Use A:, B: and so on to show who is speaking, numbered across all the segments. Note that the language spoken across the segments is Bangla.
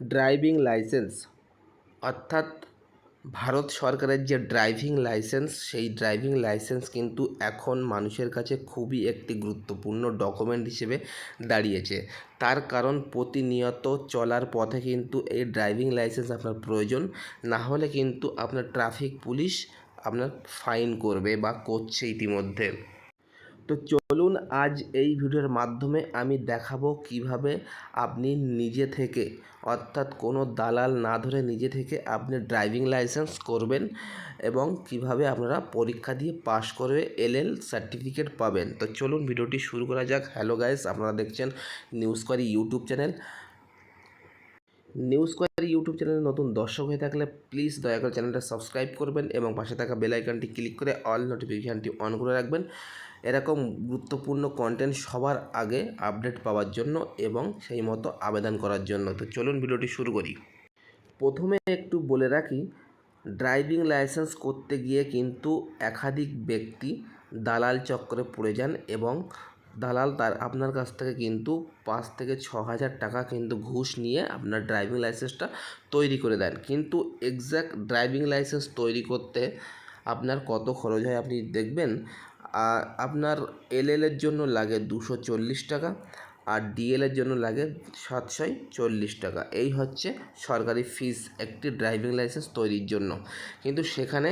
A: ড্রাইভিং লাইসেন্স, অর্থাৎ ভারত সরকারের যে ড্রাইভিং লাইসেন্স, সেই ড্রাইভিং লাইসেন্স কিন্তু এখন মানুষের কাছে খুবই একটি গুরুত্বপূর্ণ ডকুমেন্ট হিসেবে দাঁড়িয়েছে। তার কারণ প্রতিনিয়ত চলার পথে কিন্তু এই ড্রাইভিং লাইসেন্স আপনার প্রয়োজন, না হলে কিন্তু আপনার ট্রাফিক পুলিশ আপনার ফাইন করবে বা করছে ইতিমধ্যে। তো চলুন আজ এই ভিডিওর মাধ্যমে আমি দেখাবো কীভাবে আপনি নিজে থেকে, অর্থাৎ কোনো দালাল না ধরে নিজে থেকে আপনি ড্রাইভিং লাইসেন্স করবেন এবং কীভাবে আপনারা পরীক্ষা দিয়ে পাশ করে এলএল সার্টিফিকেট পাবেন। তো চলুন, ভিডিওটি শুরু করা যাক। হ্যালো গাইস আপনারা দেখছেন news query YouTube channel. News query YouTube চ্যানেলে নতুন দর্শক হয়ে থাকলে প্লিজ দয়া করে চ্যানেলটা সাবস্ক্রাইব করবেন এবং পাশে থাকা বেল আইকনটি ক্লিক করে অল নোটিফিকেশানটি অন করে রাখবেন। এরকম গুরুত্বপূর্ণ কন্টেন্ট সবার আগে আপডেট পাওয়ার জন্য এবং সেই মতো আবেদন করার জন্য। তো চলুন ভিডিওটি শুরু করি। প্রথমে একটু বলে রাখি ড্রাইভিং লাইসেন্স করতে গিয়ে কিন্তু একাধিক ব্যক্তি দালাল চক্রে পড়ে যান এবং দালাল তার আপনার কাছ থেকে কিন্তু পাঁচ থেকে ছ হাজার টাকা কিন্তু ঘুষ নিয়ে আপনার ড্রাইভিং লাইসেন্সটা তৈরি করে দেন। কিন্তু এক্স্যাক্ট ড্রাইভিং লাইসেন্স তৈরি করতে আপনার কত খরচ হয় আপনি দেখবেন? আপনার এলএলের জন্য লাগে দুশো চল্লিশ টাকা আর ডিএলের জন্য লাগে সাতশোয় চল্লিশ টাকা। এই হচ্ছে সরকারি ফিস একটি ড্রাইভিং লাইসেন্স তৈরির জন্য। কিন্তু সেখানে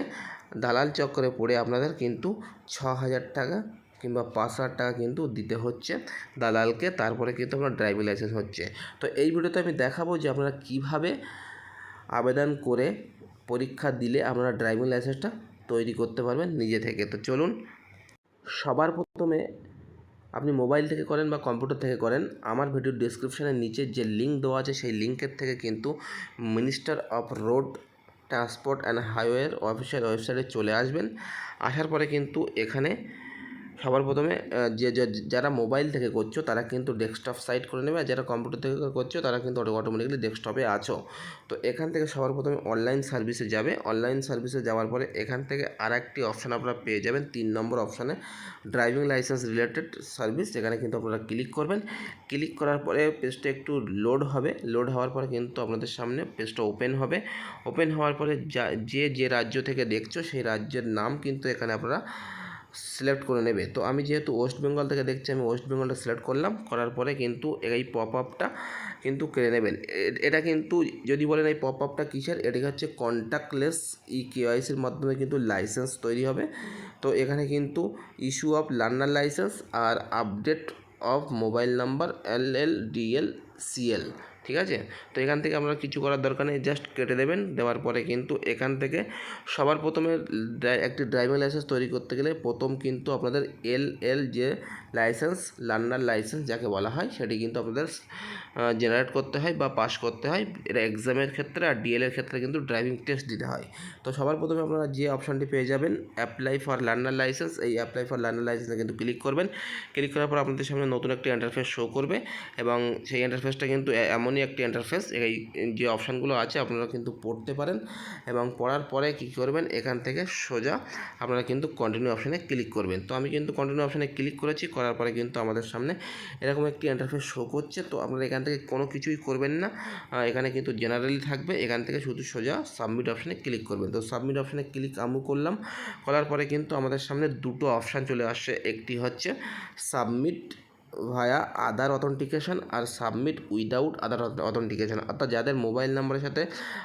A: দালাল চক্করে পড়ে আপনাদের কিন্তু ছ হাজার টাকা কিংবা পাঁচ হাজার টাকা কিন্তু দিতে হচ্ছে দালালকে, তারপরে কিন্তু আপনার ড্রাইভিং লাইসেন্স হচ্ছে। তো এই ভিডিওতে আমি দেখাবো যে আপনারা কীভাবে আবেদন করে পরীক্ষা দিলে আপনারা ড্রাইভিং লাইসেন্সটা তৈরি করতে পারবেন নিজে থেকে। তো চলুন, সবার প্রথমে আপনি মোবাইল থেকে করেন বা কম্পিউটার থেকে করেন, আমার ভিডিওর ডিসক্রিপশানের নিচে যে লিঙ্ক দেওয়া আছে, সেই লিঙ্কের থেকে কিন্তু minister of road transport and হাইওয়ের অফিসিয়াল ওয়েবসাইটে চলে আসবেন। আসার পরে কিন্তু এখানে সবার প্রথমে যে যারা মোবাইল থেকে করছ, তারা কিন্তু ডেস্কটপ সাইট করে নেবে, আর যারা কম্পিউটার থেকে করছ, তারা কিন্তু অটোমেটিকলি ডেস্কটপে আছো। তো এখান থেকে সবার প্রথমে অনলাইন সার্ভিসে যাবে। অনলাইন সার্ভিসে যাওয়ার পরে এখান থেকে আর একটি অপশান আপনারা পেয়ে যাবেন, তিন নম্বর অপশানে ড্রাইভিং লাইসেন্স রিলেটেড সার্ভিস এখানে কিন্তু আপনারা ক্লিক করবেন। ক্লিক করার পরে পেজটা একটু লোড হবে। লোড হওয়ার পরে কিন্তু আপনাদের সামনে পেজটা ওপেন হবে। ওপেন হওয়ার পরে যা, যে যে রাজ্য থেকে দেখছ, সেই রাজ্যের নাম কিন্তু এখানে আপনারা সিলেক্ট করে নেবে। তো আমি যেহেতু ওয়েস্ট বেঙ্গল থেকে দেখছি, আমি ওয়েস্ট বেঙ্গলটা সিলেক্ট করলাম। করার পরে কিন্তু এই পপ আপটা কিন্তু কেড়ে নেবেন। এটা কিন্তু যদি বলেন এই পপ আপটা কিসের? এটি হচ্ছে কন্ট্যাক্টলেস ই কেওয়াইসির মাধ্যমে কিন্তু লাইসেন্স তৈরি হবে। তো এখানে কিন্তু issue of learner licence R update of mobile number L L DL CL ঠিক আছে? তো এখান থেকে আমরা কিছু করার দরকার নেই জাস্ট কেটে দেবেন, দেওয়ার পরে কিন্তু এখান থেকে সবার প্রথমে একটি ড্রাইভিং লাইসেন্স তৈরি করতে গেলে প্রথম কিন্তু আপনাদের এল এল যে লাইসেন্স লার্নার লাইসেন্স যাকে বলা হয়, সেটি কিন্তু আপনাদের জেনারেট করতে হয় বা পাস করতে হয়। এটা এক্সামের ক্ষেত্রে আর ডিএলের ক্ষেত্রে কিন্তু ড্রাইভিং টেস্ট দিতে হয়। তো সবার প্রথমে আপনারা যে অপশানটি পেয়ে যাবেন অ্যাপ্লাই ফর লার্নার লাইসেন্স এই অ্যাপ্লাই ফর লার্নার লাইসেন্সে কিন্তু ক্লিক করবেন। ক্লিক করার পর আপনাদের সামনে নতুন একটি ইন্টারফেস শো করবে এবং সেই ইন্টারফেসটা কিন্তু এমনই একটি ইন্টারফেস এই যে অপশানগুলো আছে আপনারা কিন্তু পড়তে পারেন এবং পড়ার পরে কী করবেন, এখান থেকে সোজা আপনারা কিন্তু কন্টিনিউ অপশানে ক্লিক করবেন। তো আমি কিন্তু কন্টিনিউ অপশানে ক্লিক করেছি, করার পরে কিন্তু আমাদের সামনে এরকম একটি ইন্টারফেস শো করছে। তো আপনারা এখান থেকে কোনো কিছুই করবেন না। এখানে কিন্তু জেনারেলি থাকবে। এখান থেকে শুধু সোজা সাবমিট অপশানে ক্লিক করবেন। তো সাবমিট অপশানে ক্লিক আমি করলাম। করার পরে কিন্তু আমাদের সামনে দুটো অপশান চলে আসছে। একটি হচ্ছে সাবমিট ভায়া আধার অথেন্টিকেশন আর সাবমিট উইদাউট আধার অথেন্টিকেশন অর্থাৎ যাদের মোবাইল নাম্বারের সাথে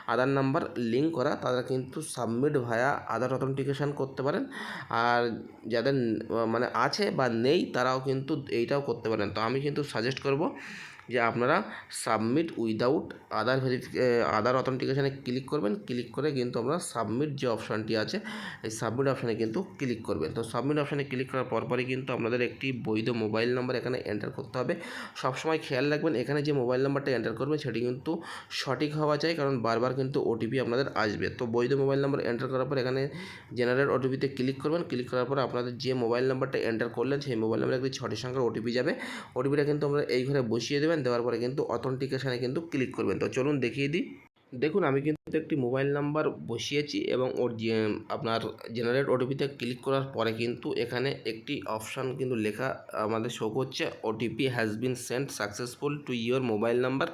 A: আধার নাম্বার লিঙ্ক করা, তারা কিন্তু সাবমিট ভায়া আধার অথেন্টিকেশন করতে পারেন। আর যাদের মানে আছে বা নেই, তারাও কিন্তু এইটাও করতে পারেন। তো আমি কিন্তু সাজেস্ট করব যে আপনারা submit without Aadhaar verify Aadhaar অথেন্টিকেশানে click করবেন। ক্লিক করে কিন্তু আপনারা সাবমিট যে অপশানটি আছে, এই সাবমিট অপশানে কিন্তু ক্লিক করবেন। তো সাবমিট অপশানে ক্লিক করার পরপরই কিন্তু আপনাদের একটি বৈধ মোবাইল নাম্বার এখানে এন্টার করতে হবে। সবসময় খেয়াল রাখবেন, এখানে যে মোবাইল নাম্বারটা এন্টার করবেন, সেটি কিন্তু সঠিক হওয়া চাই, কারণ বারবার কিন্তু ওটিপি আপনাদের আসবে। তো বৈধ মোবাইল নাম্বার এন্টার করার পর এখানে জেনারেট ওটিপিতে ক্লিক করবেন। ক্লিক করার পর আপনাদের যে মোবাইল নাম্বারটা এন্টার করলেন, সেই মোবাইল নাম্বারে একটি ছটি সংখ্যার ওটিপি যাবে। ওটিপিটা কিন্তু আমরা এই ঘরে বসিয়ে দেবেন দেওয়ার পরে কিন্তু অথেন্টিকেশানে কিন্তু ক্লিক করবেন। তো চলুন দেখিয়ে দিই। দেখুন, আমি কিন্তু একটি মোবাইল নাম্বার বসিয়েছি এবং ওর আপনার জেনারেট ওটিপিতে ক্লিক করার পরে কিন্তু এখানে একটি অপশান কিন্তু লেখা, আমাদের শো করছে OTP has been sent successful to your mobile number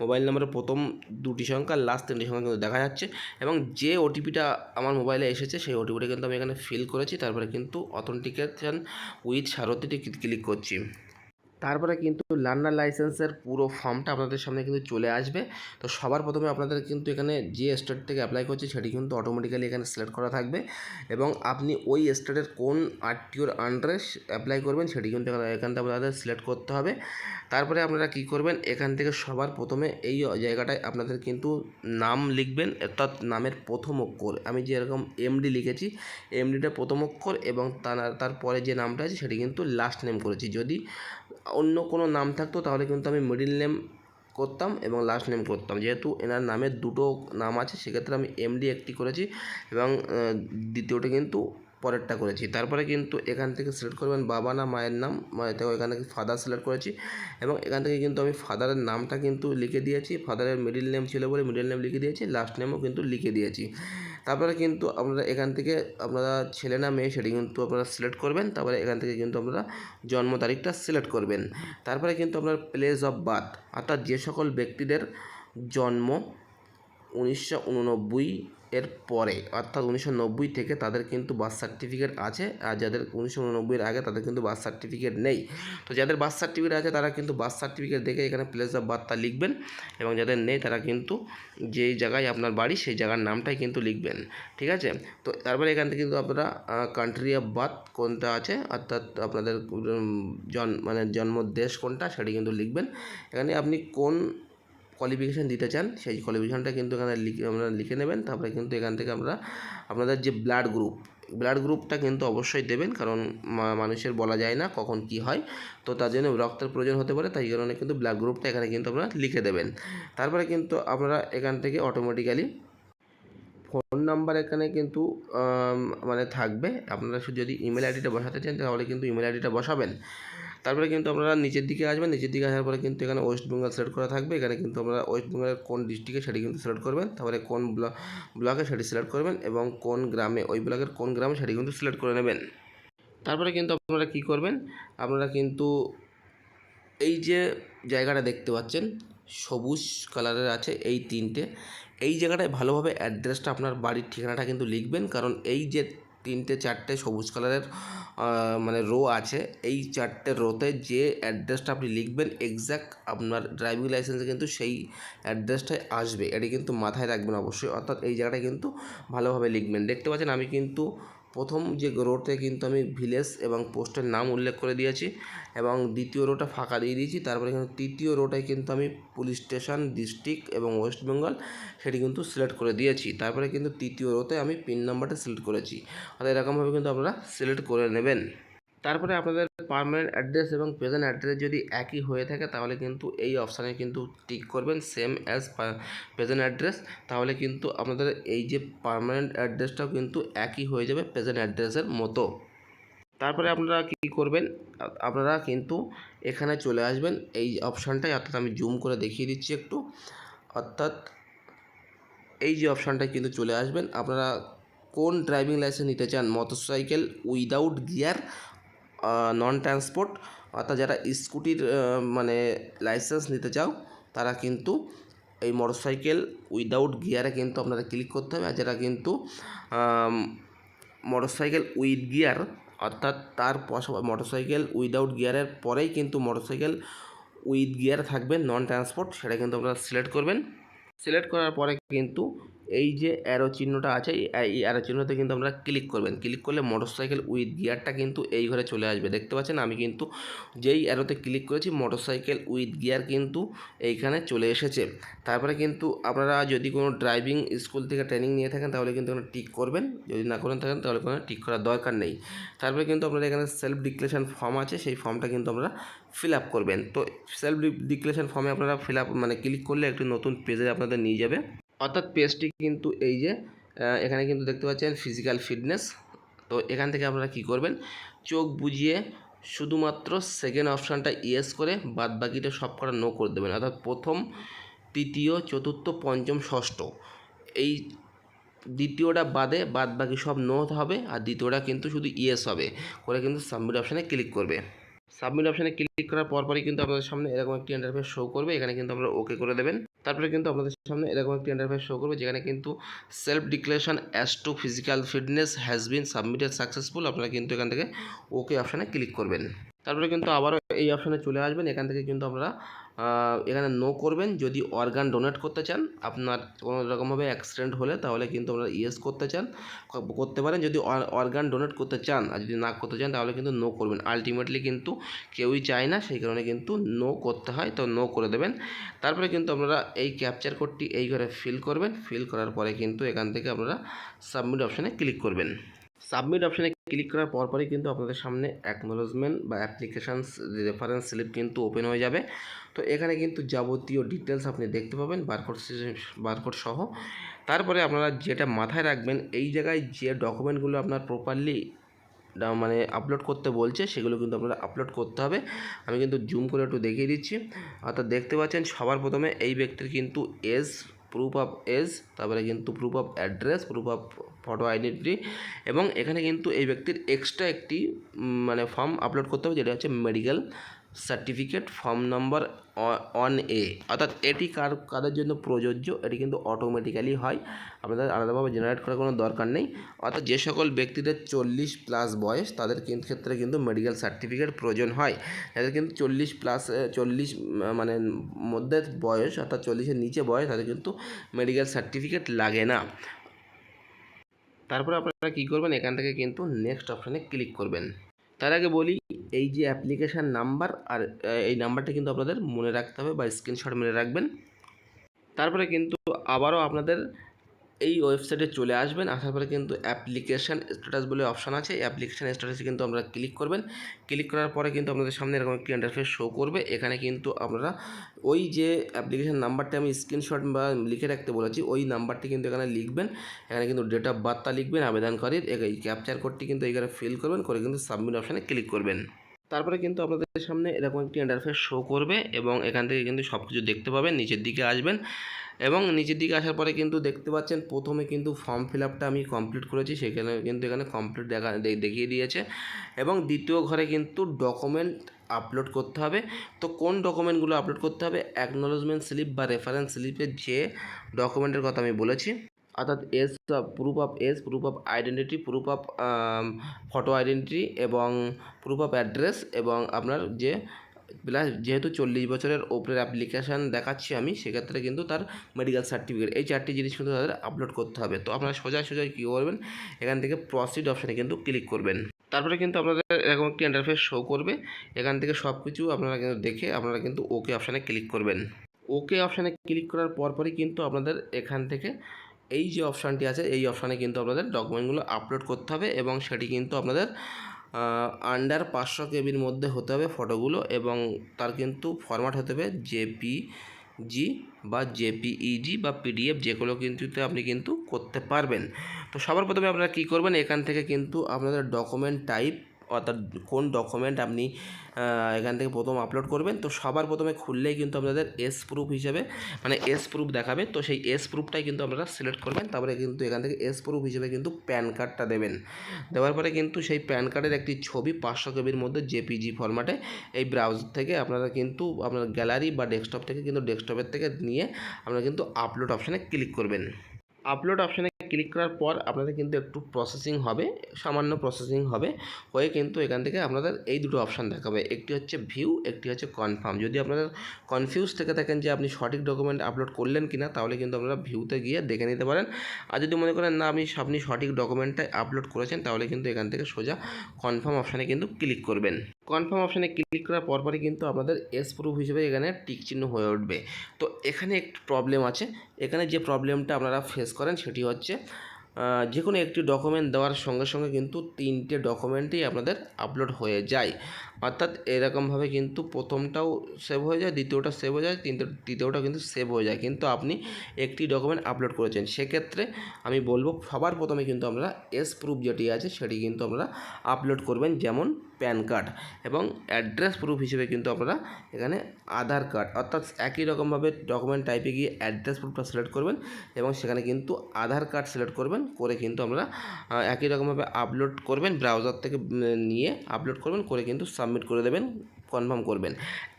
A: mobile নাম্বারের প্রথম দুটি সংখ্যা লাস্ট তিনটি সংখ্যা কিন্তু দেখা যাচ্ছে এবং যে ওটিপিটা আমার মোবাইলে এসেছে, সেই ওটিপিটা কিন্তু আমি এখানে ফিল করেছি, তারপরে কিন্তু অথেন্টিকেশন উইথ সারথিতে ক্লিক করছি। তারপরে কিন্তু লার্নার লাইসেন্সের পুরো ফর্মটা আপনাদের সামনে কিন্তু চলে আসবে। তো সবার প্রথমে আপনাদের কিন্তু এখানে যে স্টেট থেকে অ্যাপ্লাই করছে সেটি কিন্তু অটোমেটিক্যালি এখানে সিলেক্ট করা থাকবে এবং আপনি ওই স্টেটের কোন আরটিওর আন্ডারে অ্যাপ্লাই করবেন সেটি কিন্তু এখানে থেকে আপনাদের সিলেক্ট করতে হবে। তারপরে আপনারা কী করবেন, এখান থেকে সবার প্রথমে এই জায়গাটায় আপনাদের কিন্তু নাম লিখবেন, অর্থাৎ নামের প্রথম অক্ষর। আমি যেরকম এমডি লিখেছি এমডিটা প্রথম অক্ষর এবং তার, তারপরে যে নামটা আছে সেটি কিন্তু লাস্ট নেম করেছি। যদি অন্য কোনো নাম থাকতো, তাহলে কিন্তু আমি মিডিল নেম করতাম এবং লাস্ট নেম করতাম। যেহেতু এনার নামের দুটো নাম আছে, সেক্ষেত্রে আমি এমডি একটি করেছি এবং দ্বিতীয়টি কিন্তু পরেরটা করেছি। তারপরে কিন্তু এখান থেকে সিলেক্ট করবেন বাবা না মায়ের নাম। মানে তো এখান থেকে ফাদার সিলেক্ট করেছি এবং এখান থেকে কিন্তু আমি ফাদারের নামটা কিন্তু লিখে দিয়েছি। ফাদারের মিডিল নেম ছিল বলে মিডিল নেম লিখে দিয়েছি লাস্ট নেমও কিন্তু লিখে দিয়েছি। তারপরে কিন্তু আপনারা এখান থেকে আপনারা ছেলে না মেয়ে সেটি কিন্তু আপনারা সিলেক্ট করবেন। তারপরে এখান থেকে কিন্তু আপনারা জন্ম তারিখটা সিলেক্ট করবেন। তারপরে কিন্তু আপনার প্লেস অফ বার্থ অর্থাৎ যে সকল ব্যক্তিদের জন্ম উনিশশো উননব্বই এর পরে, অর্থাৎ উনিশশো নব্বই থেকে তাদের কিন্তু বার্থ সার্টিফিকেট আছে, আর যাদের উনিশশো উননব্বইয়ের আগে তাদের কিন্তু বার্থ সার্টিফিকেট নেই। তো যাদের বার্থ সার্টিফিকেট আছে, তারা কিন্তু বার্থ সার্টিফিকেট দেখে এখানে প্লেস অফ বার্থটা লিখবেন এবং যাদের নেই, তারা কিন্তু যেই জায়গায় আপনার বাড়ি, সেই জায়গার নামটাই কিন্তু লিখবেন। ঠিক আছে? তো তারপরে এখান থেকে কিন্তু আপনারা কান্ট্রি অফ বার্থ কোনটা আছে, অর্থাৎ আপনাদের জন মানে জন্ম দেশ কোনটা, সেটি কিন্তু লিখবেন। এখানে আপনি কোন কোয়ালিফিকেশান দিতে চান, সেই কোয়ালিফিকেশানটা কিন্তু এখানে লিখে, আপনারা লিখে নেবেন, তারপরে কিন্তু এখান থেকে আমরা আপনাদের যে ব্লাড গ্রুপ ব্লাড গ্রুপটা কিন্তু অবশ্যই দেবেন, কারণ মানুষের বলা যায় না কখন কি হয়, তো তার জন্য রক্তের প্রয়োজন হতে পারে, তাই কারণে কিন্তু ব্লাড গ্রুপটা এখানে কিন্তু আপনারা লিখে দেবেন। তারপরে কিন্তু আপনারা এখান থেকে অটোমেটিক্যালি ফোন নাম্বার এখানে কিন্তু মানে থাকবে, আপনারা যদি ইমেল আইডিটা বসাতে চান, তাহলে কিন্তু ইমেল আইডিটা বসাবেন। তারপরে কিন্তু আপনারা নিচের দিকে আসবেন, নিচের দিকে আসার পরে কিন্তু এখানে ওয়েস্ট বেঙ্গল সিলেক্ট করা থাকবে। এখানে কিন্তু আপনারা ওয়েস্ট বেঙ্গলের কোন ডিস্ট্রিক্টে সেটি কিন্তু সিলেক্ট করবেন, তারপরে কোন ব্লক সেটি সিলেক্ট করবেন এবং কোন গ্রামে, ওই ব্লকের কোন গ্রামে সেটি কিন্তু সিলেক্ট করে নেবেন। তারপরে কিন্তু আপনারা কী করবেন, আপনারা কিন্তু এই যে জায়গাটা দেখতে পাচ্ছেন, সবুজ কালারের আছে এই তিনটে। এই জায়গাটায় ভালোভাবে অ্যাড্রেসটা আপনার বাড়ির ঠিকানাটা কিন্তু লিখবেন, কারণ এই যে তিনটে, চারটে সবুজ কালারের মানে রো আছে। এই চারটে রোতে যে অ্যাড্রেসটা আপনি লিখবেন এক্স্যাক্ট আপনার ড্রাইভিং লাইসেন্সে কিন্তু সেই অ্যাড্রেসটাই আসবে। এটি কিন্তু মাথায় রাখবেন অবশ্যই। অর্থাৎ এই জায়গাটা কিন্তু ভালোভাবে লিখবেন। দেখতে পাচ্ছেন, আমি কিন্তু প্রথম যে রোতে কিন্তু আমি ভিলেজ এবং পোস্টের নাম উল্লেখ করে দিয়েছি এবং দ্বিতীয় রোটা ফাঁকা দিয়ে দিয়েছি। তারপরে কিন্তু তৃতীয় রোটায় কিন্তু আমি পুলিশ স্টেশন, ডিস্ট্রিক্ট এবং ওয়েস্ট বেঙ্গল সেটি কিন্তু সিলেক্ট করে দিয়েছি। তারপরে কিন্তু তৃতীয় রোতে আমি পিন নাম্বারটা সিলেক্ট করেছি। অর্থাৎ এরকমভাবে কিন্তু আপনারা সিলেক্ট করে নেবেন। তারপরে আপনাদের পারমানেন্ট অ্যাড্রেস এবং প্রেজেন্ট অ্যাড্রেস যদি একই হয়ে থাকে, তাহলে কিন্তু এই অপশানে কিন্তু টিক করবেন সেম অ্যাজ প্রেজেন্ট অ্যাড্রেস তাহলে কিন্তু আপনাদের এই যে পারমানেন্ট অ্যাড্রেসটাও কিন্তু একই হয়ে যাবে প্রেজেন্ট অ্যাড্রেসের মতো। তারপরে আপনারা কী করবেন? আপনারা কিন্তু এখানে চলে আসবেন। এই অপশানটাই অর্থাৎ আমি জুম করে দেখিয়ে দিচ্ছি একটু। অর্থাৎ এই যে অপশানটা কিন্তু চলে আসবেন। আপনারা কোন ড্রাইভিং লাইসেন্স নিতে চান? Motorcycle without gear non transport অর্থাৎ যারা স্কুটির মানে লাইসেন্স নিতে চাও, তারা কিন্তু এই মোটরসাইকেল উইদাউট গিয়ারে কিন্তু আপনাদের ক্লিক করতে হবে। আর যারা কিন্তু মোটরসাইকেল উইথ গিয়ার অর্থাৎ তার পাশাপাশি মোটরসাইকেল উইদাউট গিয়ারের পরেই কিন্তু মোটরসাইকেল উইথ গিয়ার থাকবে নন ট্রান্সপোর্ট সেটা কিন্তু আপনারা সিলেক্ট করবেন। সিলেক্ট করার পরে কিন্তু এই যে অ্যারো চিহ্নটা আছে, এই অ্যারো চিহ্নতে কিন্তু আপনারা ক্লিক করবেন। ক্লিক করলে মোটরসাইকেল উইথ গিয়ারটা কিন্তু এই ঘরে চলে আসবে। দেখতে পাচ্ছেন? আমি কিন্তু যেই অ্যারোতে ক্লিক করেছি মোটরসাইকেল উইথ গিয়ার কিন্তু এইখানে চলে এসেছে। তারপরে কিন্তু আপনারা যদি কোনো ড্রাইভিং স্কুল থেকে ট্রেনিং নিয়ে থাকেন, তাহলে কিন্তু এখানে টিক করবেন। যদি না করেন থাকেন, তাহলে কোনো টিক করার দরকার নেই। তারপরে কিন্তু আপনারা এখানে সেলফ ডিক্লেরেশন ফর্ম আছে, সেই ফর্মটা কিন্তু আপনারা ফিল আপ করবেন। তো সেলফ ডিক্লেরেশন ফর্মে আপনারা ফিল আপ মানে ক্লিক করলে একটি নতুন পেজে আপনাদের নিয়ে যাবে। অর্থাৎ পেজটি কিন্তু এই যে এখানে কিন্তু দেখতে পাচ্ছেন ফিজিক্যাল ফিটনেস তো এখান থেকে আপনারা কি করবেন? চোখ বুজিয়ে শুধুমাত্র সেকেন্ড অপশানটা ইয়েস করে বাদ বাকিটা সব কটা নো করে দেবেন। অর্থাৎ প্রথম, তৃতীয়, চতুর্থ, পঞ্চম, ষষ্ঠ। এই দ্বিতীয়টা বাদে বাদ বাকি সব নো হবে, আর দ্বিতীয়টা কিন্তু শুধু ইয়েস হবে। করে কিন্তু সাবমিট অপশানে ক্লিক করবে। সাবমিট অপশানে ক্লিক করার পরপরই কিন্তু আপনাদের সামনে এরকম একটি ইন্টারফেস শো করবে। এখানে কিন্তু আমরা ওকে করে দেবেন। তারপরে কিন্তু আপনাদের সামনে এরকম একটি ইন্টারফেস শো করবে যেখানে কিন্তু self declaration as to physical fitness has been submitted successful আপনারা কিন্তু এখান থেকে ওকে অপশানে ক্লিক করবেন। তারপরে কিন্তু আবারও এই অপশানে চলে আসবেন। এখান থেকে কিন্তু আহ, এখানে নো করবেন। যদি অর্গান ডোনেট করতে চান, আপনার কোনো রকমভাবে অ্যাক্সিডেন্ট হলে তাহলে কিন্তু আপনারা ইয়েস করতে চান। করতে পারেন। যদি অর্গান ডোনেট করতে চান আর যদি না করতে চান, তাহলে কিন্তু নো করবেন। আলটিমেটলি কিন্তু কেউই চায় না, সেই কারণে কিন্তু নো করতে হয়। তো নো করে দেবেন। তারপরে কিন্তু আপনারা এই ক্যাপচার কোডটি এই ঘরে ফিল করবেন। ফিল করার পরে কিন্তু এখান থেকে আপনারা সাবমিট অপশানে ক্লিক করবেন। সাবমিট অপশানে ক্লিক করার পরপরই কিন্তু আপনাদের সামনে অ্যাকনোলজমেন্ট বা অ্যাপ্লিকেশানস রেফারেন্স স্লিপ কিন্তু ওপেন হয়ে যাবে। তো এখানে কিন্তু যাবতীয় ডিটেলস আপনি দেখতে পাবেন বারকোড বারকোড সহ। তারপরে আপনারা যেটা মাথায় রাখবেন, এই জায়গায় যে ডকুমেন্টগুলো আপনার প্রপারলি মানে আপলোড করতে বলছে, সেগুলো কিন্তু আপনারা আপলোড করতে হবে। আমি কিন্তু জুম করে একটু দেখিয়ে দিচ্ছি। অর্থাৎ দেখতে পাচ্ছেন, সবার প্রথমে এই ব্যক্তির কিন্তু এজ প্রুফ অফ এজ তারপরে কিন্তু proof of address proof of photo identity এবং এখানে কিন্তু এই ব্যক্তির এক্সট্রা একটি মানে ফর্ম আপলোড করতে হবে, যেটা হচ্ছে medical certificate form number one A অর্থাৎ এটি কার, কাদের জন্য প্রযোজ্য? এটি কিন্তু অটোমেটিক্যালি হয়। আপনাদের আলাদাভাবে জেনারেট করার কোনো দরকার নেই। অর্থাৎ যে সকল ব্যক্তিদের চল্লিশ প্লাস বয়স, তাদের ক্ষেত্রে কিন্তু মেডিকেল সার্টিফিকেট প্রয়োজন হয়। যাদের কিন্তু চল্লিশ প্লাস চল্লিশ মানে মধ্যে বয়স, অর্থাৎ চল্লিশের নিচে বয়স, তাদের কিন্তু মেডিকেল সার্টিফিকেট লাগে না। তারপরে আপনারা কী করবেন? এখান থেকে কিন্তু নেক্সট অপশানে ক্লিক করবেন। তার আগে বলি, এই যে অ্যাপ্লিকেশান নাম্বার আর এই নাম্বারটা কিন্তু আপনাদের মনে রাখতে হবে বা স্ক্রিনশট মেরে রাখবেন। তারপরে কিন্তু আবারও আপনাদের এই ওয়েবসাইটে চলে আসবেন, আসার পরে কিন্তু অ্যাপ্লিকেশান স্ট্যাটাস বলে অপশান আছে। অ্যাপ্লিকেশান স্ট্যাটাসে কিন্তু আপনারা ক্লিক করবেন। ক্লিক করার পরে কিন্তু আপনাদের সামনে এরকম একটি ইন্টারফেস শো করবে। এখানে কিন্তু আপনারা ওই যে অ্যাপ্লিকেশান নাম্বারটা আমি স্ক্রিনশট বা লিখে রাখতে বলেছি, ওই নাম্বারটি কিন্তু এখানে লিখবেন। এখানে কিন্তু ডেট অফ বার্থটা লিখবেন, আবেদনকারীর এই ক্যাপচার কোডটি কিন্তু এইখানে ফিল করবেন, করে কিন্তু সাবমিট অপশানে ক্লিক করবেন। তারপরে কিন্তু আপনাদের সামনে এরকম একটি ইন্টারফেস শো করবে এবং এখান থেকে কিন্তু সব কিছু দেখতে পাবেন, নিচের দিকে আসবেন এবং নিচের দিকে আসার পরে কিন্তু দেখতে পাচ্ছেন প্রথমে কিন্তু ফর্ম ফিল আপটা আমি কমপ্লিট করেছি, সেখানে কিন্তু এখানে কমপ্লিট দেখা দেখিয়ে দিয়েছে এবং দ্বিতীয় ঘরে কিন্তু ডকুমেন্ট আপলোড করতে হবে। তো কোন ডকুমেন্টগুলো আপলোড করতে হবে? অ্যাকনোলজমেন্ট স্লিপ বা রেফারেন্স স্লিপের যে ডকুমেন্টের কথা আমি বলেছি। অর্থাৎ age proof of age proof of identity proof of photo identity এবং প্রুফ অফ অ্যাড্রেস এবং আপনার যে প্লাস যেহেতু চল্লিশ বছরের ওপরের অ্যাপ্লিকেশান দেখাচ্ছি আমি, সেক্ষেত্রে কিন্তু তার মেডিকেল সার্টিফিকেট এই চারটি জিনিস কিন্তু তাদের আপলোড করতে হবে। তো আপনারা সোজা সোজা কী করবেন? এখান থেকে প্রসিড অপশানে কিন্তু ক্লিক করবেন। তারপরে কিন্তু আপনাদের এরকম একটি ইন্টারফেস শো করবে। এখান থেকে সব কিছু আপনারা কিন্তু দেখে আপনারা কিন্তু ওকে অপশানে ক্লিক করবেন। ওকে অপশানে ক্লিক করার পরপরই কিন্তু আপনাদের এখান থেকে এই যে অপশানটি আছে, এই অপশানে কিন্তু আপনাদের ডকুমেন্টগুলো আপলোড করতে হবে এবং সেটি কিন্তু আপনাদের আন্ডার পাঁচশো কেবির মধ্যে হতে হবে ফটোগুলো এবং তার কিন্তু ফরম্যাট হতে হবে জেপি জি বা জেপিইজি বা পিডিএফ যেগুলো কিন্তু আপনি কিন্তু করতে পারবেন। তো সবার প্রথমে আপনারা কী করবেন? এখান থেকে কিন্তু আপনাদের ডকুমেন্ট টাইপ অর্থাৎ কোন ডকুমেন্ট আপনি এখান থেকে প্রথম আপলোড করবেন, তো সবার প্রথমে খুললেই কিন্তু আপনাদের এস প্রুফ হিসেবে মানে এস প্রুফ দেখাবে, তো সেই এস প্রুফটাই কিন্তু আপনারা সিলেক্ট করবেন, তারপরে কিন্তু এখান থেকে এস প্রুফ হিসেবে কিন্তু প্যান কার্ডটা দেবেন। দেওয়ার পরে কিন্তু সেই প্যান কার্ডের একটি ছবি পাঁচশো কেবির মধ্যে জেপিজি ফরম্যাটে এই ব্রাউজার থেকে আপনারা কিন্তু আপনার গ্যালারি বা ডেস্কটপ থেকে কিন্তু ডেস্কটপের থেকে নিয়ে আপনারা কিন্তু আপলোড অপশানে ক্লিক করবেন। আপলোড অপশানে ক্লিক করার পর আপনাদের কিন্তু একটু প্রসেসিং হবে, সামান্য প্রসেসিং হবে, হয়ে কিন্তু এখান থেকে আপনাদের এই দুটো অপশান দেখাবে। একটি হচ্ছে ভিউ একটি হচ্ছে কনফার্ম যদি আপনাদের কনফিউজ থেকে থাকেন যে আপনি সঠিক ডকুমেন্ট আপলোড করলেন কিনা, তাহলে কিন্তু আপনারা ভিউতে গিয়ে দেখে নিতে পারেন। আর যদি মনে করেন না আপনি আপনি সঠিক ডকুমেন্টটাই আপলোড করেছেন, তাহলে কিন্তু এখান থেকে সোজা কনফার্ম অপশানে কিন্তু ক্লিক করবেন। কনফার্ম অপশানে ক্লিক করার পরপরই কিন্তু আপনাদের এস প্রুফ হিসেবে এখানে টিক চিহ্ন হয়ে উঠবে। তো এখানে একটু প্রবলেম আছে এখানে যে প্রবলেমটা আপনারা ফেস করেন সেটি হচ্ছে যে কোনো একটি ডকুমেন্ট দেওয়ার সঙ্গে সঙ্গে কিন্তু তিনটে ডকুমেন্টই আপনাদের আপলোড হয়ে যায়। অর্থাৎ এরকমভাবে কিন্তু প্রথমটাও সেভ হয়ে যায়, দ্বিতীয়টা সেভ হয়ে যায়, তিনটে, তৃতীয়টা কিন্তু সেভ হয়ে যায়। কিন্তু আপনি একটি ডকুমেন্ট আপলোড করেছেন, সেক্ষেত্রে আমি বলব সবার প্রথমে কিন্তু আপনারা এস প্রুফ যেটি আছে, সেটি কিন্তু আপনারা আপলোড করবেন যেমন প্যান কার্ড এবং অ্যাড্রেস প্রুফ হিসেবে কিন্তু আপনারা এখানে আধার কার্ড অর্থাৎ একই রকমভাবে ডকুমেন্ট টাইপে গিয়ে অ্যাড্রেস প্রুফটা সিলেক্ট করবেন এবং সেখানে কিন্তু আধার কার্ড সিলেক্ট করবেন, করে কিন্তু আপনারা একই রকমভাবে আপলোড করবেন ব্রাউজার থেকে নিয়ে আপলোড করবেন, করে কিন্তু সাবমিট করে দেবেন কনফার্ম করবেন।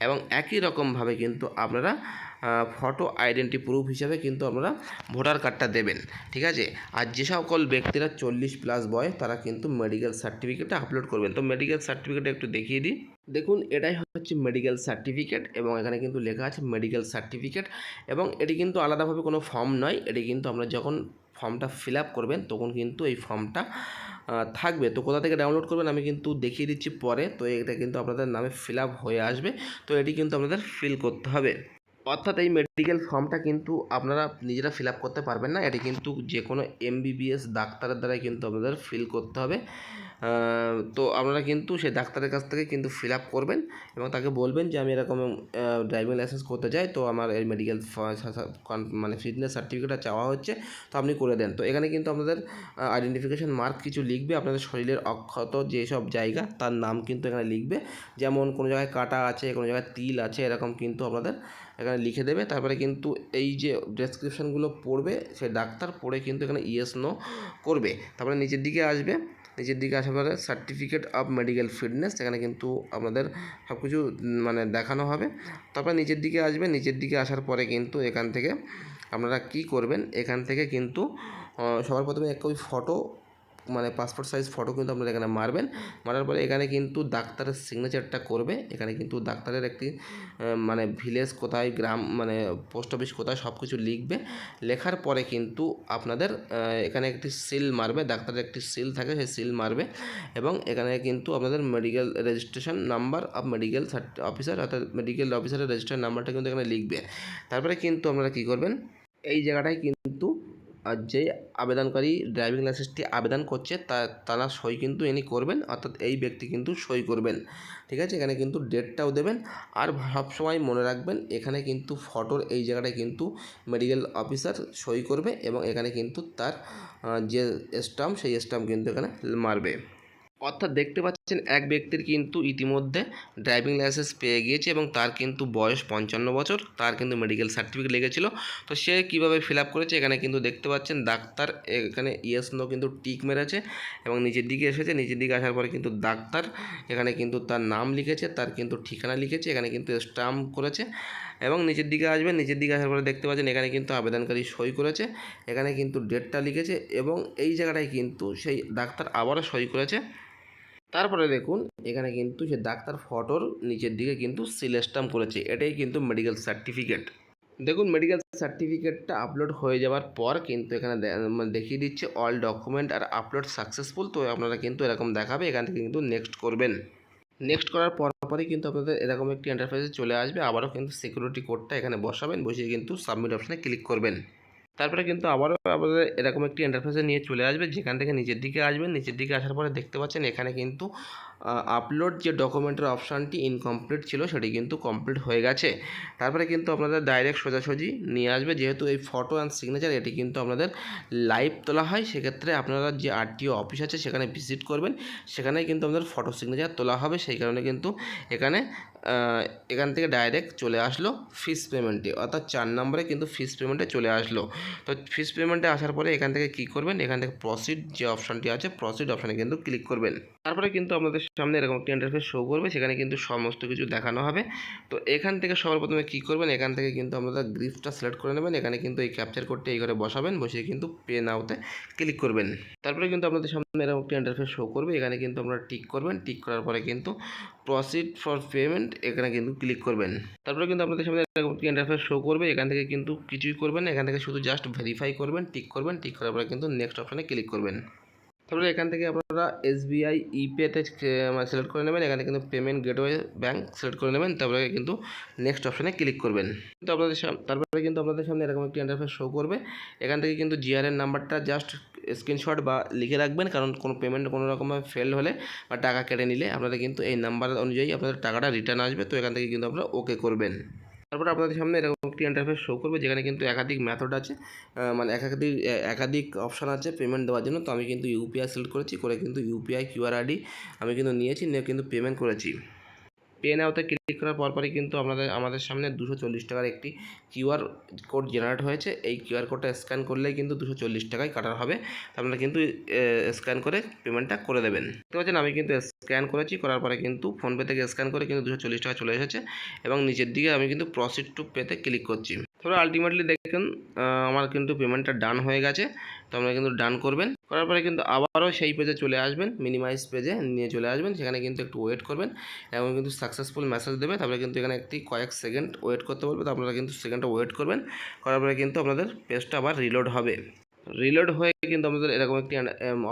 A: এবং একই রকমভাবে কিন্তু আপনারা ফটো আইডেন্টি প্রুফ হিসাবে কিন্তু আপনারা ভোটার কার্ডটা দেবেন, ঠিক আছে? আর যে সকল ব্যক্তিরা চল্লিশ প্লাস বয় তারা কিন্তু মেডিকেল সার্টিফিকেটটা আপলোড করবেন। তো মেডিকেল সার্টিফিকেট একটু দেখিয়ে দিই। দেখুন, এটাই হচ্ছে মেডিকেল সার্টিফিকেট এবং এখানে কিন্তু লেখা আছে মেডিকেল সার্টিফিকেট এবং এটি কিন্তু আলাদাভাবে কোনো ফর্ম নয়। এটি কিন্তু আমরা যখন ফর্মটা ফিল আপ করবেন, তখন কিন্তু এই ফর্মটা থাকবে। তো কোথা থেকে ডাউনলোড করবেন আমি কিন্তু দেখিয়ে দিচ্ছি পরে। তো এটা কিন্তু আপনাদের নামে ফিল আপ হয়ে আসবে। তো এটি কিন্তু আপনাদের ফিল করতে হবে। অর্থাৎ এই মেডিকেল ফর্মটা কিন্তু আপনারা নিজেরা ফিল আপ করতে পারবেন না। এটি কিন্তু যে কোনো এমবিবিএস ডাক্তারের দ্বারাই কিন্তু আপনাদের ফিল করতে হবে। তো আপনারা কিন্তু সেই ডাক্তারের কাছ থেকে কিন্তু ফিল আপ করবেন এবং তাকে বলবেন যে, আমি এরকম ড্রাইভিং লাইসেন্স করতে চাই। তো আমার এই মেডিকেল মানে ফিটনেস সার্টিফিকেটটা চাওয়া হচ্ছে। তো আপনি করে দেন। তো এখানে কিন্তু আপনাদের আইডেন্টিফিকেশন মার্ক কিছু লিখবে। আপনাদের শরীরের অক্ষত যেসব জায়গা, তার নাম কিন্তু এখানে লিখবে। যেমন কোনো জায়গায় কাটা আছে, কোনো জায়গায় তিল আছে, এরকম কিন্তু আপনাদের এখানে লিখে দেবে, তারপরে কিন্তু এই যে ডেসক্রিপশানগুলো পড়বে সে ডাক্তার পড়ে কিন্তু এখানে ইয়েস নো করবে। তারপরে নিচের দিকে আসবে, নিচের দিকে আসার পরে সার্টিফিকেট অফ মেডিকেল ফিটনেস এখানে কিন্তু আপনাদের সব কিছু মানে দেখানো হবে। তারপরে নিচের দিকে আসবে, নিচের দিকে আসার পরে কিন্তু এখান থেকে আপনারা কি করবেন, এখান থেকে কিন্তু সবার প্রথমে এক ওই ফটো মানে পাসপোর্ট সাইজ ফটো কিন্তু আপনারা এখানে মারবেন। মারার পরে এখানে কিন্তু ডাক্তারের সিগনেচারটা করবে। এখানে কিন্তু ডাক্তারের একটি মানে ভিলেজ কোথায়, গ্রাম মানে পোস্ট অফিস কোথায় সব কিছু লিখবে। লেখার পরে কিন্তু আপনাদের এখানে একটি সিল মারবে, ডাক্তারের একটি সিল থাকে, সেই সিল মারবে। এবং এখানে কিন্তু আপনাদের medical registration number of medical officer অর্থাৎ মেডিকেল অফিসারের রেজিস্টার নাম্বারটা কিন্তু এখানে লিখবে। তারপরে কিন্তু আপনারা কী করবেন? এই জায়গাটায় কিন্তু যে আবেদনকারী ড্রাইভিং লাইসেন্সটি আবেদন করছে, তা, তারা সই কিন্তু ইনি করবেন, অর্থাৎ এই ব্যক্তি কিন্তু সই করবেন। ঠিক আছে? এখানে কিন্তু ডেটটাও দেবেন। আর সবসময় মনে রাখবেন, এখানে কিন্তু ফটোর এই জায়গাটায় কিন্তু মেডিকেল অফিসার সই করবে এবং এখানে কিন্তু তার যে স্টাম্প সেই স্টাম্প কিন্তু এখানে মারবে। অর্থাৎ দেখতে পাচ্ছেন এক ব্যক্তির কিন্তু ইতিমধ্যে ড্রাইভিং লাইসেন্স পেয়ে গিয়েছে এবং তার কিন্তু বয়স পঞ্চান্ন বছর, তার কিন্তু মেডিকেল সার্টিফিকেট লেগেছিল। তো সে কীভাবে ফিল আপ করেছে এখানে কিন্তু দেখতে পাচ্ছেন, ডাক্তার এখানে ইয়েস নো কিন্তু টিক মেরেছে এবং নিচের দিকে এসেছে, নিচের দিকে আসার পরে কিন্তু ডাক্তার এখানে কিন্তু তার নাম লিখেছে, তার কিন্তু ঠিকানা লিখেছে, এখানে কিন্তু স্টাম্প করেছে এবং নিচের দিকে আসবেন, নিচের দিকে আসার পরে দেখতে পাচ্ছেন এখানে কিন্তু আবেদনকারী সই করেছে, এখানে কিন্তু ডেটটা লিখেছে এবং এই জায়গাটায় কিন্তু সেই ডাক্তার আবারও সই করেছে। তারপরে দেখুন, এখানে কিন্তু সে ডাক্তার ফটোর নিচের দিকে কিন্তু সিল স্টাম্প করেছে। এটাই কিন্তু মেডিকেল সার্টিফিকেট দেখুন মেডিকেল সার্টিফিকেটটা আপলোড হয়ে যাওয়ার পর কিন্তু এখানে মানে দেখিয়ে দিচ্ছে অল ডকুমেন্ট আর আপলোড সাকসেসফুল তো আপনারা কিন্তু এরকম দেখাবে, এখান থেকে কিন্তু নেক্সট করবেন। নেক্সট করার পরপরই কিন্তু আপনাদের এরকম একটি এন্টারপ্রাইজে চলে আসবে। আবারও কিন্তু সিকিউরিটি কোডটা এখানে বসাবেন, বসিয়ে কিন্তু সাবমিট অপশানে ক্লিক করবেন। তারপরে কিন্তু আবারও আপনাদের এরকম একটি এন্টারফেসে নিয়ে চলে আসবে, যেখান থেকে নিচের দিকে আসবেন। নিচের দিকে আসার পরে দেখতে পাচ্ছেন এখানে কিন্তু আপলোড যে ডকুমেন্টের অপশানটি ইনকমপ্লিট ছিল, সেটি কিন্তু কমপ্লিট হয়ে গেছে। তারপরে কিন্তু আপনাদের ডাইরেক্ট সোজাসুজি নিয়ে আসবে, যেহেতু এই ফটো অ্যান্ড সিগনেচার এটি কিন্তু আপনাদের লাইভ তোলা হয়। সেক্ষেত্রে আপনারা যে আরটিও অফিস আছে, সেখানে ভিজিট করবেন। সেখানে কিন্তু আমাদের ফটো সিগনেচার তোলা হবে। সেই কারণে কিন্তু এখানে এখান থেকে ডাইরেক্ট চলে আসলো ফিস পেমেন্টে অর্থাৎ চার নম্বরে কিন্তু ফিস পেমেন্টে চলে আসলো। তো ফিস পেমেন্টে আসার পরে এখান থেকে কী করবেন? এখান থেকে প্রসিড যে অপশানটি আছে প্রসিড অপশানে কিন্তু ক্লিক করবেন। তারপরে কিন্তু আপনাদের সামনে এরকম একটি ইন্টারফেস শো করবে, সেখানে কিন্তু সমস্ত কিছু দেখানো হবে। তো এখান থেকে সবার প্রথমে কী করবেন? এখান থেকে কিন্তু আপনাদের গ্রিফটা সিলেক্ট করে নেবেন। এখানে কিন্তু এই ক্যাপচার কোডটি এই ঘরে বসাবেন, বসিয়ে কিন্তু পে নাওতে ক্লিক করবেন। তারপরে কিন্তু আপনাদের সামনে এরকম একটি ইন্টারফেস শো করবে। এখানে কিন্তু আপনারা টিক করবেন। টিক করার পরে কিন্তু প্রসিড ফর পেমেন্ট এখানে কিন্তু ক্লিক করবেন। তারপরে কিন্তু আপনাদের সামনে এরকম একটি ইন্টারফেস শো করবে। এখান থেকে কিন্তু কিছুই করবেন এখান থেকে শুধু জাস্ট ভেরিফাই করবেন টিক করবেন। টিক করার পরে কিন্তু নেক্সট অপশানে ক্লিক করবেন। তারপরে এখান থেকে আপনারা এসবিআই ইপেতে সিলেক্ট করে নেবেন। এখানে কিন্তু পেমেন্ট গেটওয়ে ব্যাঙ্ক সিলেক্ট করে নেবেন। তারপরে কিন্তু নেক্সট অপশানে ক্লিক করবেন। কিন্তু আপনাদের তারপরে কিন্তু আপনাদের সামনে এরকম একটি ইন্টারফেস শো করবে। এখান থেকে কিন্তু জিআরএন নাম্বারটা জাস্ট স্ক্রিনশট বা লিখে রাখবেন। কারণ কোনো পেমেন্ট কোনো রকমভাবে ফেল হলে বা টাকা কেটে নিলে আপনাদের কিন্তু এই নাম্বার অনুযায়ী আপনাদের টাকাটা রিটার্ন আসবে। তো এখান থেকে কিন্তু আপনারা ওকে করবেন। তারপরে আপনাদের সামনে এরকম একটি ইন্টারফেস শো করবে, যেখানে কিন্তু একাধিক মেথড আছে মানে একাধিক একাধিক অপশান আছে পেমেন্ট দেওয়ার জন্য। তো আমি কিন্তু ইউপিআই সিলেক্ট করেছি, করে কিন্তু ইউপিআই কিউআর আইডি আমি কিন্তু নিয়েছি, নিয়ে কিন্তু পেমেন্ট করেছি। পে নাওতে ক্লিক করার পরপরই কিন্তু আপনাদের আমাদের সামনে দুশো চল্লিশ টাকার একটি কিউআর কোড জেনারেট হয়েছে। এই কিউআর কোডটা স্ক্যান করলেই কিন্তু দুশো চল্লিশ টাকায় কাটার হবে। আপনারা কিন্তু স্ক্যান করে পেমেন্টটা করে দেবেন। দেখতে পাচ্ছেন, আমি কিন্তু স্ক্যান করেছি, করার পরে কিন্তু ফোনপে থেকে স্ক্যান করে কিন্তু দুশো চল্লিশ টাকা চলে এসেছে। এবং নিচের দিকে আমি কিন্তু প্রসিড টু পেতে ক্লিক করছি। তবে আলটিমেটলি দেখেন আমার কিন্তু পেমেন্টটা ডান হয়ে গেছে, তো আপনারা কিন্তু ডান করবেন। করার পরে কিন্তু আবারও সেই পেজে চলে আসবেন মিনিমাইজ পেজে নিয়ে চলে আসবেন, সেখানে কিন্তু একটু ওয়েট করবেন এবং কিন্তু সাকসেসফুল মেসেজ দেবে তারপরে কিন্তু এখানে একটি কয়েক সেকেন্ড ওয়েট করতে বলবে, তো আপনারা কিন্তু সেকেন্ডটা ওয়েট করবেন। করার পরে কিন্তু আপনাদের পেজটা আবার রিলোড হবে। রিলোড হয়ে কিন্তু আমাদের এরকম একটি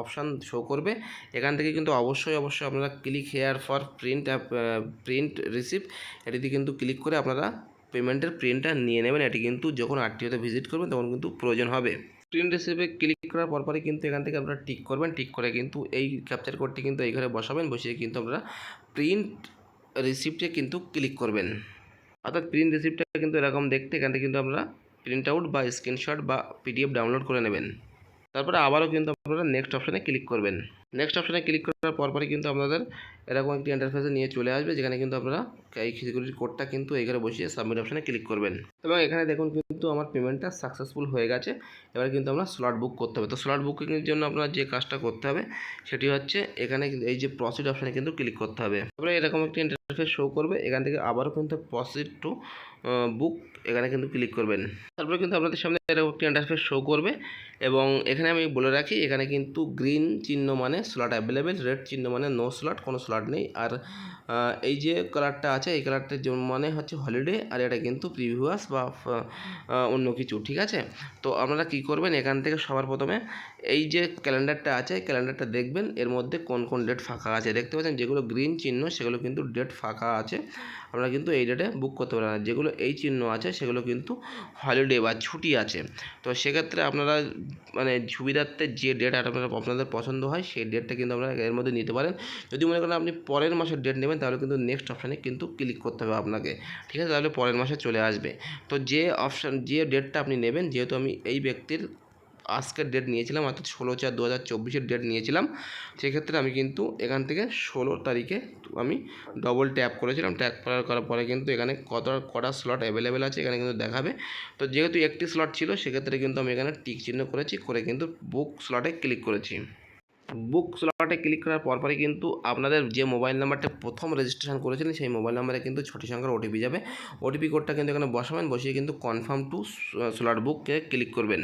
A: অপশান শো করবে। এখান থেকে কিন্তু অবশ্যই অবশ্যই আপনারা click here for print print receive এটিতে কিন্তু ক্লিক করে আপনারা পেমেন্টের প্রিন্টটা নিয়ে নেবেন। এটি কিন্তু যখন আরটিওতে ভিজিট করবেন, তখন কিন্তু প্রয়োজন হবে। প্রিন্ট রিসিপে ক্লিক করার পরপরই কিন্তু এখান থেকে আপনারা টিক করবেন। টিক করে কিন্তু এই ক্যাপচার কোডটি কিন্তু এই ঘরে বসাবেন। বসিয়ে কিন্তু আপনারা প্রিন্ট রিসিপ্টে কিন্তু ক্লিক করবেন। অর্থাৎ প্রিন্ট রিসিপ্টটা কিন্তু এরকম দেখতে, এখান থেকে কিন্তু আপনারা প্রিন্ট আউট বা স্ক্রিনশট বা পিডিএফ ডাউনলোড করে নেবেন। তারপরে আবারও কিন্তু আপনারা নেক্সট অপশানে ক্লিক করবেন। নেক্সট অপশানে ক্লিক করার পরপরই কিন্তু আপনাদের এরকম একটি ইন্টারফেসে নিয়ে চলে আসবে, যেখানে কিন্তু আপনারা এই সিকিউরিটি কোডটা কিন্তু এইখানে বসিয়ে সাবমিট অপশানে ক্লিক করবেন। এবং এখানে দেখুন কিন্তু আমার পেমেন্টটা সাকসেসফুল হয়ে গেছে। এবার কিন্তু আমরা স্লট বুক করতে হবে। তো স্লট বুকিংয়ের জন্য আপনার যে কাজটা করতে হবে, সেটি হচ্ছে এখানে এই যে প্রসিড অপশানে কিন্তু ক্লিক করতে হবে। তারপরে এরকম একটি ইন্টারফেস শো করবে। এখান থেকে আবারও কিন্তু প্রসিড টু বুক এখানে কিন্তু ক্লিক করবেন। তারপরে কিন্তু আপনাদের সামনে এরকম একটি ইন্টারফেস শো করবে এবং এখানে আমি বলে রাখি, এখানে কিন্তু গ্রিন চিহ্ন মানে স্লট অ্যাভেলেবেল রেড চিহ্ন মানে নো স্লট কোনো স্লট নেই। আর এই যে কালারটা আছে, এই কালারটার জন্য মানে হচ্ছে হলিডে আর এটা কিন্তু প্রিভিউয়াস বা অন্য কিছু, ঠিক আছে? তো আপনারা কি করবেন, এখান থেকে সবার প্রথমে এই যে ক্যালেন্ডারটা আছে ক্যালেন্ডারটা দেখবেন, এর মধ্যে কোন কোন ডেট ফাঁকা আছে। দেখতে পাচ্ছেন, যেগুলো গ্রিন চিহ্ন, সেগুলো কিন্তু ডেট ফাঁকা আছে। আপনারা কিন্তু এই ডেটে বুক করতে পারেন আর যেগুলো এই চিহ্ন আছে, সেগুলো কিন্তু হলিডে বা ছুটি আছে। তো সেক্ষেত্রে আপনারা মানে সুবিধার্থে যে ডেট আপনারা আপনাদের পছন্দ হয়, সেই ডেটটা কিন্তু আপনারা এর মধ্যে নিতে পারেন। যদি মনে করেন আপনি পরের মাসের ডেট নেবেন, তাহলে কিন্তু নেক্সট অপশানে কিন্তু ক্লিক করতে হবে আপনাকে। ঠিক আছে? তাহলে পরের মাসে চলে আসবে। তো যে অপশান যে ডেটটা আপনি নেবেন, যেহেতু আমি এই ব্যক্তির আজকের ডেট নিয়েছিলাম, অর্থাৎ ষোলো চার দু হাজার চব্বিশের ডেট নিয়েছিলাম। সেক্ষেত্রে আমি কিন্তু এখান থেকে ষোলো তারিখে আমি ডবল ট্যাপ করেছিলাম। ট্যাপ করার করার পরে কিন্তু এখানে কত, কটা স্লট অ্যাভেলেবেল আছে এখানে কিন্তু দেখাবে। তো যেহেতু একটি স্লট ছিল, সেক্ষেত্রে কিন্তু আমি এখানে টিক চিহ্ন করেছি, করে কিন্তু বুক স্লটে ক্লিক করেছি। বুক স্লটে ক্লিক করার পরপরই কিন্তু আপনাদের যে মোবাইল নাম্বারটা প্রথম রেজিস্ট্রেশন করেছিলেন, সেই মোবাইল নাম্বারে কিন্তু ছটি সংখ্যার ওটিপি যাবে। ওটিপি কোডটা কিন্তু এখানে বসাবেন, বসিয়ে কিন্তু কনফার্ম টু স্লট বুককে ক্লিক করবেন।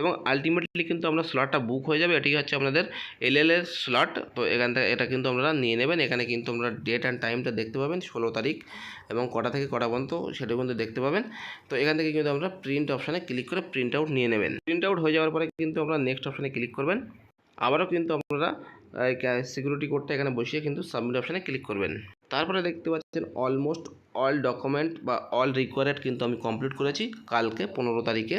A: এবং আলটিমেটলি কিন্তু আপনার স্লটটা বুক হয়ে যাবে এটি হচ্ছে আপনাদের এল এর স্লট তো এখান থেকে এটা কিন্তু আপনারা নিয়ে নেবেন। এখানে কিন্তু আপনারা ডেট অ্যান্ড টাইমটা দেখতে পাবেন, ষোলো তারিখ এবং কটা থেকে কটা পর্যন্ত সেটা কিন্তু দেখতে পাবেন। তো এখান থেকে কিন্তু আপনারা প্রিন্ট অপশানে ক্লিক করে প্রিন্ট আউট নিয়ে নেবেন। প্রিন্ট আউট হয়ে যাওয়ার পরে কিন্তু আপনারা নেক্সট অপশানে ক্লিক করবেন। আবারও কিন্তু আপনারা সিকিউরিটি কোডটা এখানে বসিয়ে কিন্তু সাবমিট অপশানে ক্লিক করবেন। তারপরে দেখতে পাচ্ছেন অলমোস্ট অল ডকুমেন্ট বা অল রিকোয়ার্ড কিন্তু আমি কমপ্লিট করেছি কালকে পনেরো তারিখে।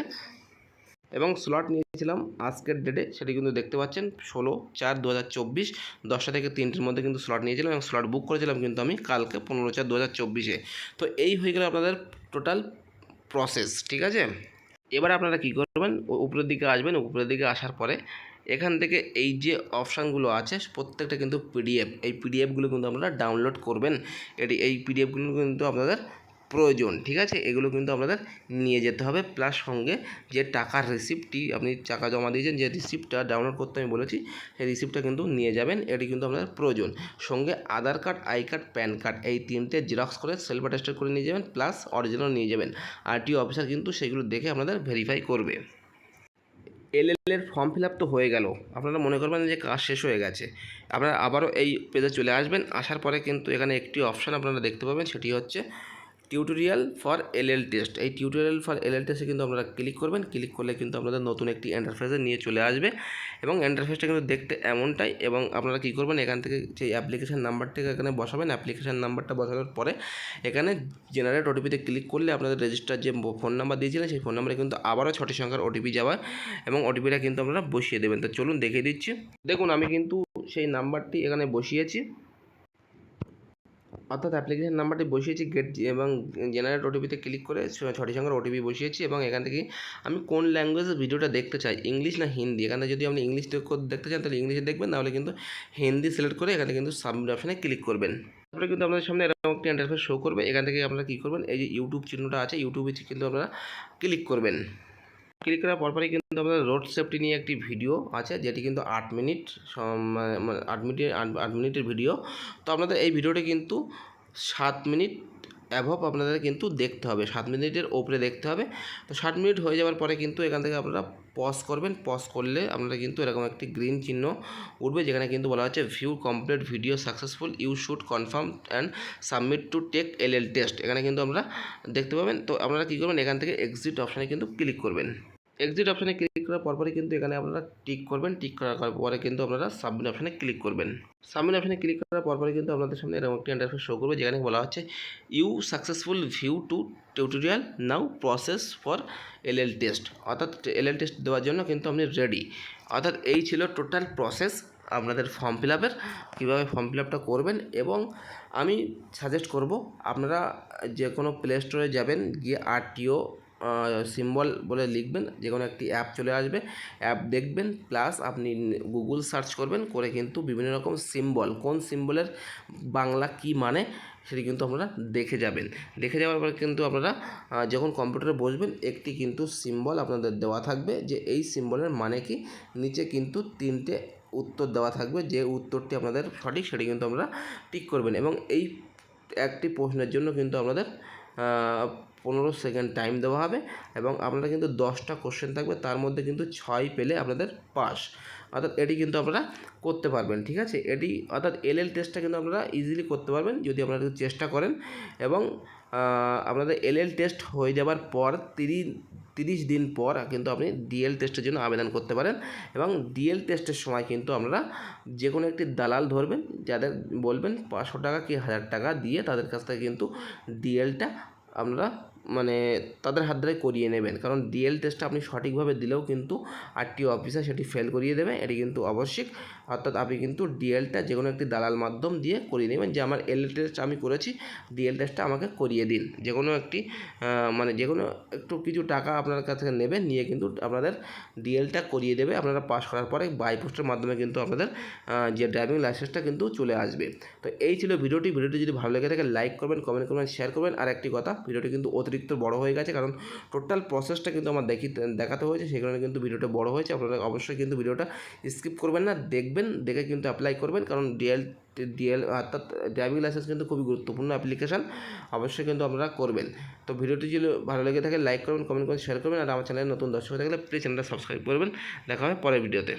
A: এবং স্লট নিয়েছিলাম আজকের ডেটে সেটি কিন্তু দেখতে পাচ্ছেন, ষোলো চার দু হাজার চব্বিশ, দশটা থেকে তিনটের মধ্যে কিন্তু স্লট নিয়েছিলাম এবং স্লট বুক করেছিলাম কিন্তু আমি কালকে পনেরো চার দু হাজার চব্বিশে। তো এই হয়ে গেল আপনাদের টোটাল প্রসেস ঠিক আছে? এবার আপনারা কী করবেন উপরের দিকে আসবেন, উপরের দিকে আসার পরে এখান থেকে এই যে অপশানগুলো আছে, প্রত্যেকটা কিন্তু পিডিএফ এই পিডিএফগুলো কিন্তু আপনারা ডাউনলোড করবেন। এটি, এই পিডিএফগুলো কিন্তু আপনাদের প্রয়োজন, ঠিক আছে? এগুলো কিন্তু আপনাদের নিয়ে যেতে হবে। প্লাস সঙ্গে যে টাকার রিসিপ্টটি আপনি টাকা জমা দিয়েছেন, যে রিসিপ্টটা ডাউনলোড করতে আমি বলেছি, সেই রিসিপ্টটা কিন্তু নিয়ে যাবেন। এটি কিন্তু আপনাদের প্রয়োজন। সঙ্গে Aadhaar card I card PAN card এই তিনটে জেরক্স করে সেলফ অ্যাটেস্টেড করে নিয়ে যাবেন প্লাস অরিজিনাল নিয়ে যাবেন। আরটিও অফিসার কিন্তু সেগুলো দেখে আপনাদের ভেরিফাই করবে। এলএল এর ফর্ম ফিল আপ তো হয়ে গেল। আপনারা মনে করবেন যে কাজ শেষ হয়ে গেছে। আপনারা আবারও এই পেজে চলে আসবেন। আসার পরে কিন্তু এখানে একটি অপশান আপনারা দেখতে পাবেন, সেটি হচ্ছে টিউটোরিয়াল ফর এলএল টেস্ট এই টিউটোরিয়াল ফর এলএল টেস্টে কিন্তু আপনারা ক্লিক করবেন। ক্লিক করলে কিন্তু আপনাদের নতুন একটি ইন্টারফেসে নিয়ে চলে আসবে এবং ইন্টারফেসটা কিন্তু দেখতে এমনটাই এবং আপনারা কী করবেন, এখান থেকে যে অ্যাপ্লিকেশান নাম্বারটাকে এখানে বসাবেন। অ্যাপ্লিকেশান নাম্বারটা বসানোর পরে এখানে জেনারেট ওটিপিতে ক্লিক করলে আপনাদের রেজিস্টার যে ফোন নাম্বার দিয়েছিলেন, সেই ফোন নাম্বারে কিন্তু আবারও ছটি সংখ্যার ওটিপি যাওয়া এবং ওটিপিটা কিন্তু আপনারা বসিয়ে দেবেন। তো চলুন দেখিয়ে দিচ্ছি। দেখুন, আমি কিন্তু সেই নাম্বারটি এখানে বসিয়েছি। অর্থাৎ অ্যাপ্লিকেশন নাম্বারটি বসিয়েছি গেট এবং জেনারেট ওটিপিতে ক্লিক করে ছটি সংখ্যার ওটিপি বসিয়েছি এবং এখান থেকে আমি কোন ল্যাঙ্গুয়েজের ভিডিওটা দেখতে চাই ইংলিশ না হিন্দি? এখানে যদি আপনি ইংলিশ দেখতে চান, তাহলে ইংলিশে দেখবেন নাহলে কিন্তু হিন্দি সিলেক্ট করে এখানে কিন্তু সাবমিট অপশানে ক্লিক করবেন। তারপরে কিন্তু আপনাদের সামনে এরকম একটি ইন্টারফেস শো করবে, এখান থেকে আপনারা কী করবেন, এই যে ইউটিউব চিহ্নটা আছে ইউটিউবে কিন্তু আপনারা ক্লিক করবেন। ক্লিক করার পরপরই কিন্তু আপনাদের রোড সেফটি নিয়ে একটি ভিডিও আছে, যেটি কিন্তু আট মিনিট মানে আট মিনিটের, আট- আট মিনিটের ভিডিও তো আপনাদের এই ভিডিওটি কিন্তু সাত মিনিট অ্যাভব আপনাদের কিন্তু দেখতে হবে। সাত মিনিটের ওপরে দেখতে হবে। তো ষাট মিনিট হয়ে যাওয়ার পরে কিন্তু এখান থেকে আপনারা পজ করবেন। পজ করলে আপনারা কিন্তু এরকম একটি গ্রিন চিহ্ন উঠবে, যেখানে কিন্তু বলা হচ্ছে view complete video successful you should confirm and submit to take L L test এখানে কিন্তু আমরা দেখতে পাবেন। তো আপনারা কী করবেন? এখান থেকে এক্সিট অপশানে কিন্তু ক্লিক করবেন। এক্সিট অপশানে ক্লিক করার পরপরই কিন্তু এখানে আপনারা টিক করবেন টিক করার পরে কিন্তু আপনারা সাবমিট অপশানে ক্লিক করবেন। সাবমিট অপশানে ক্লিক করার পরপরই কিন্তু আপনাদের সামনে এরকম একটি ইন্টারফেস শো করবে, যেখানে বলা হচ্ছে you successful view to tutorial now process for L L test অর্থাৎ এল এল টেস্ট দেওয়ার জন্য কিন্তু আপনি রেডি অর্থাৎ এই ছিল টোটাল প্রসেস আপনাদের ফর্ম ফিল আপের কীভাবে ফর্ম ফিল আপটা করবেন এবং আমি সাজেস্ট করব আপনারা যে কোনো প্লে স্টোরে যাবেন, গিয়ে আরটিও সিম্বল বলে লিখবেন যে কোনো একটি অ্যাপ চলে আসবে। অ্যাপ দেখবেন প্লাস আপনি গুগল সার্চ করবেন, করে কিন্তু বিভিন্ন রকম সিম্বল কোন সিম্বলের বাংলা কি মানে সেটি কিন্তু আপনারা দেখে যাবেন। দেখে যাওয়ার পরে কিন্তু আপনারা যখন কম্পিউটারে বসবেন, একটি কিন্তু সিম্বল আপনাদের দেওয়া থাকবে যে এই সিম্বলের মানে কি, নিচে কিন্তু তিনটে উত্তর দেওয়া থাকবে, যে উত্তরটি আপনাদের সঠিক সেটি কিন্তু আপনারা টিক করবেন। এবং এই একটি প্রশ্নের জন্য কিন্তু আপনাদের পনেরো সেকেন্ড টাইম দেওয়া হবে এবং আপনারা কিন্তু দশটা কোশ্চেন থাকবে, তার মধ্যে কিন্তু ছয় পেলে আপনাদের পাস অর্থাৎ এটি কিন্তু আপনারা করতে পারবেন, ঠিক আছে? এটি, অর্থাৎ এল এল টেস্টটা কিন্তু আপনারা ইজিলি করতে পারবেন যদি আপনারা চেষ্টা করেন এবং আপনাদের এল এল টেস্ট হয়ে যাবার পর তিরিশ তিরিশ দিন পর কিন্তু আপনি ডিএল টেস্টের জন্য আবেদন করতে পারেন এবং ডিএল টেস্টের সময় কিন্তু আপনারা যে কোনো একটি দালাল ধরবেন, যাদের বলবেন পাঁচশো টাকা কি হাজার টাকা দিয়ে তাদের কাছ থেকে কিন্তু ডিএলটা আপনারা মানে তাদের হাত ধরে করিয়ে নেবেন। কারণ ডিএল টেস্টটা আপনি সঠিকভাবে দিলেও কিন্তু আরটিও অফিসার সেটি ফেল করিয়ে দেবে। এটি কিন্তু আবশ্যিক। অর্থাৎ আপনি কিন্তু ডিএলটা যে কোনো একটি দালাল মাধ্যম দিয়ে করিয়ে নেবেন। যে আমার এল টেস্ট আমি করেছি ডিএল টেস্টটা আমাকে করিয়ে দিন। যে কোনো একটি মানে যে কোনো একটু কিছু টাকা আপনার কাছ থেকে নেবেন, নিয়ে কিন্তু আপনাদের ডিএলটা করিয়ে দেবে। আপনারা পাস করার পরে বাই পোস্টের মাধ্যমে কিন্তু আপনাদের যে ড্রাইভিং লাইসেন্সটা কিন্তু চলে আসবে। তো এই ছিল ভিডিওটি। ভিডিওটি যদি ভালো লেগে থাকে লাইক করবেন কমেন্ট করবেন শেয়ার করবেন। আর একটি কথা, ভিডিওটি কিন্তু অতিরিক্ত বড় হয়ে গেছে, কারণ টোটাল প্রসেসটা কিন্তু আমার দেখি, দেখাতে হয়েছে, সেই কারণে কিন্তু ভিডিওটা বড় হয়েছে। আপনারা অবশ্যই কিন্তু ভিডিওটা স্কিপ করবেন না, দেখবেন, দেখে কিন্তু অ্যাপ্লাই করবেন, কারণ ডিএল ডিএল অর্থাৎ ড্রাইভিং লাইসেন্স কিন্তু খুবই গুরুত্বপূর্ণ অ্যাপ্লিকেশান অবশ্যই কিন্তু আপনারা করবেন। তো ভিডিওটি যদি ভালো লেগে থাকে লাইক করবেন কমেন্ট করবেন শেয়ার করবেন, আর আমার চ্যানেলে নতুন দর্শক থাকলে প্লিজ চ্যানেলটা সাবস্ক্রাইব করবেন। দেখা হবে পরের ভিডিওতে